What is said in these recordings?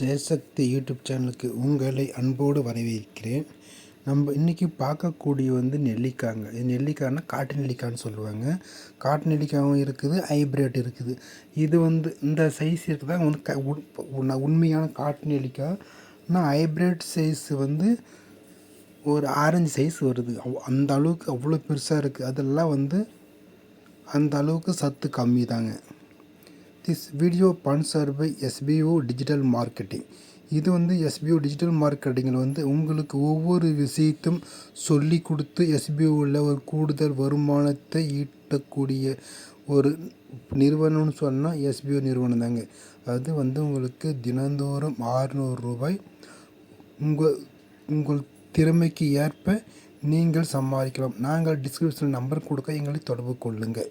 Jayasakthi YouTube சேனலுக்கு உங்களை அன்போடு வரவேற்கிறேன். நம்ம இன்றைக்கி பார்க்கக்கூடிய வந்து நெல்லிக்காய்ங்க இது நெல்லிக்காய்னா காட்டு நெல்லிக்காய்னு சொல்லுவாங்க. காட்டு நெல்லிக்காயும் இருக்குது ஹைப்ரிட் இருக்குது. இது வந்து இந்த சைஸ் இருக்குதா? வந்து க உண்- உண்மையான காட்டு நெல்லிக்காய் ஆனால் ஹைப்ரிட் சைஸ் வந்து ஒரு ஆரஞ்சு சைஸ் வருது. அவ்- அந்த அளவுக்கு அவ்வளோ பெருசாக இருக்குது அதெல்லாம் வந்து அந்த அளவுக்கு சத்து கம்மி தாங்க this video sponsor by SPO digital marketing இது வந்து எஸ்பிஓ டிஜிட்டல் மார்க்கெட்டிங்கில் வந்து உங்களுக்கு ஒவ்வொரு விஷயத்தும் சொல்லி கொடுத்து எஸ்பிஓவில் ஒரு கூடுதல் வருமானத்தை ஈட்டக்கூடிய ஒரு நிறுவனம்னு சொன்னால் எஸ்பிஓ நிறுவனம் தாங்க. அது வந்து உங்களுக்கு தினந்தோறும் 600 ரூபாய் உங்கள் உங்கள் திறமைக்கு ஏற்ப நீங்கள் சம்பாதிக்கலாம். நாங்கள் டிஸ்கிரிப்ஷன் நம்பர் கொடுக்க எங்களை தொடர்பு கொள்ளுங்கள்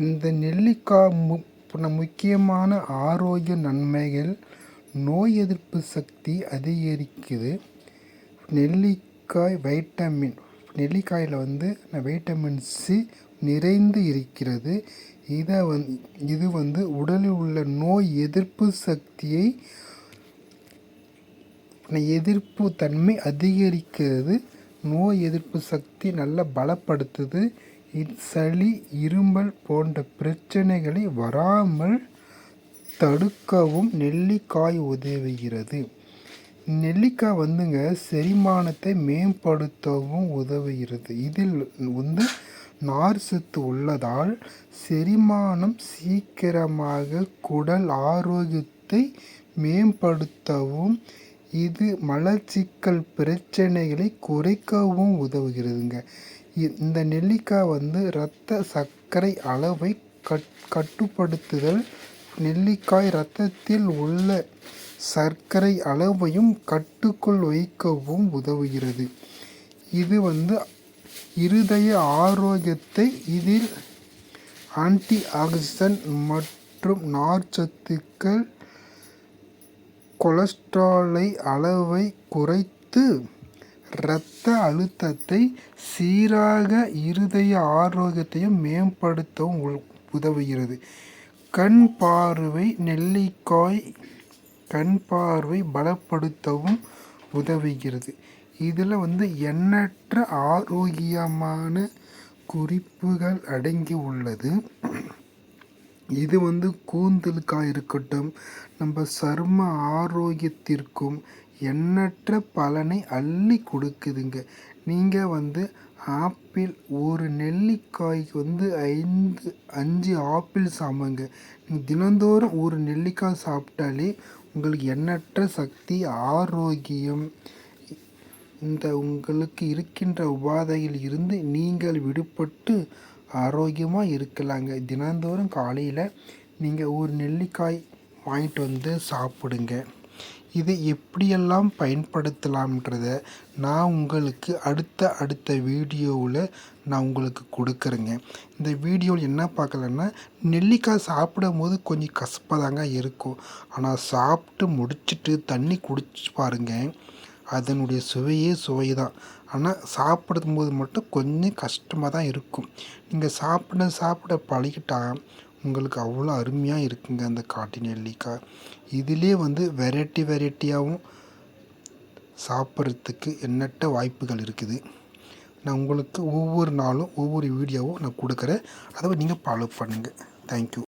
இந்த நெல்லிக்காய் மு முக்கியமான ஆரோக்கிய நன்மைகள் நோய் எதிர்ப்பு சக்தி அதிகரிக்குது. நெல்லிக்காய் வைட்டமின் நெல்லிக்காயில் வந்து வைட்டமின் சி நிறைந்து இருக்கிறது. இதை வந் இது வந்து உடலில் உள்ள நோய் எதிர்ப்பு சக்தியை எதிர்ப்பு தன்மை அதிகரிக்கிறது. நோய் எதிர்ப்பு சக்தி நல்லா பலப்படுத்துது. சளி இருமல் போன்ற பிரச்சனைகளை வராமல் தடுக்கவும் நெல்லிக்காய் உதவுகிறது. நெல்லிக்காய் வந்துங்க செரிமானத்தை மேம்படுத்தவும் உதவுகிறது. இதில் வந்து நார் சத்து உள்ளதால் செரிமானம் சீக்கிரமாக குடல் ஆரோக்கியத்தை மேம்படுத்தவும் இது மலச்சிக்கல் பிரச்சனைகளை குறைக்கவும் உதவுகிறதுங்க. இந்த நெல்லிக்காய் வந்து இரத்த சர்க்கரை அளவை கட் கட்டுப்படுத்துதல். நெல்லிக்காய் இரத்தத்தில் உள்ள சர்க்கரை அளவையும் கட்டுக்குள் வைக்கவும் உதவுகிறது. இது வந்து இருதய ஆரோக்கியத்தை இதில் ஆன்டி ஆக்சிடென்ட் மற்றும் நார்ச்சத்துக்கள் கொலஸ்ட்ராலை அளவை குறைத்து இரத்த அழுத்தத்தை சீராக இருதய ஆரோக்கியத்தையும் மேம்படுத்தவும் உ- உதவுகிறது. கண் பார்வை நெல்லிக்காய் கண் பார்வை பலப்படுத்தவும் உதவுகிறது. இதில் வந்து எண்ணற்ற ஆரோக்கியமான குறிப்புகள் அடங்கி உள்ளது. இது வந்து கூந்தலுக்காக இருக்கட்டும் நம்ம சரும ஆரோக்கியத்திற்கும் எண்ணற்ற பலனை அள்ளி கொடுக்குதுங்க. நீங்கள் வந்து ஆப்பிள் ஒரு நெல்லிக்காய்க்கு வந்து ஐந்து அஞ்சு ஆப்பிள் சாப்பிடுங்க நீங்கள் தினந்தோறும் ஒரு நெல்லிக்காய் சாப்பிட்டாலே உங்களுக்கு எண்ணற்ற சக்தி ஆரோக்கியம் இந்த உங்களுக்கு இருக்கின்ற உபாதையில் இருந்து நீங்கள் விடுபட்டு ஆரோக்கியமாக இருக்கலாங்க. தினந்தோறும் காலையில் நீங்கள் ஒரு நெல்லிக்காய் வாங்கிட்டு வந்து சாப்பிடுங்க. இதை எப்படியெல்லாம் பயன்படுத்தலாம்ன்றத நான் உங்களுக்கு அடுத்த அடுத்த வீடியோவில் நான் உங்களுக்கு கொடுக்குறேங்க. இந்த வீடியோவில் என்ன பார்க்கலன்னா நெல்லிக்காய் சாப்பிடும் போது கொஞ்சம் கசப்பாக தாங்க இருக்கும். ஆனால் சாப்பிட்டு முடிச்சுட்டு தண்ணி குடிச்சு பாருங்கள் அதனுடைய சுவையே சுவை தான் ஆனால் சாப்பிடும் போது மட்டும் கொஞ்சம் கஷ்டமாக தான் இருக்கும். நீங்கள் சாப்பிட சாப்பிட பழகிட்டா உங்களுக்கு அவ்வளோ அருமையாக இருக்குங்க அந்த காட்டு நெல்லிக்காய். இதிலே வந்து வெரைட்டி வெரைட்டியாகவும் சாப்பிட்றதுக்கு எண்ணற்ற வாய்ப்புகள் இருக்குது. நான் உங்களுக்கு ஒவ்வொரு நாளும் ஒவ்வொரு வீடியோவும் நான் கொடுக்குறேன். அதை நீங்கள் ஃபாலோ பண்ணுங்கள் தேங்க்யூ